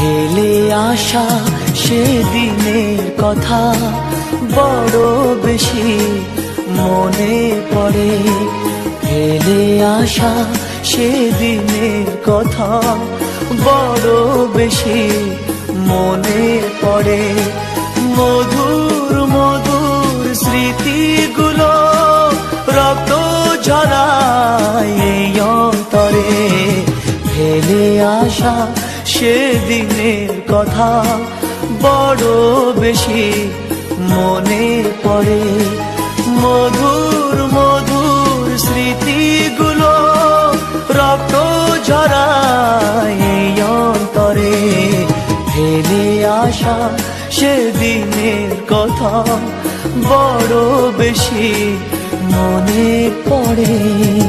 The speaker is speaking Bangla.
ফেলে আসা সেদিনের কথা। বড় বেশি মনে পড়ে। ফেলে আসা সেদিনের কথা। বড় বেশি মনে পড়ে। মধুর মধুর স্মৃতিগুলো রক্ত এই অন্তরে। ফেলে আসা সেদিনের কথা বড় বেশি মনে পড়ে। মধুর মধুর স্মৃতিগুলো রক্ত ঝরায় অন্তরে। ফেলে আসা সেদিনের কথা বড় বেশি মনে পড়ে।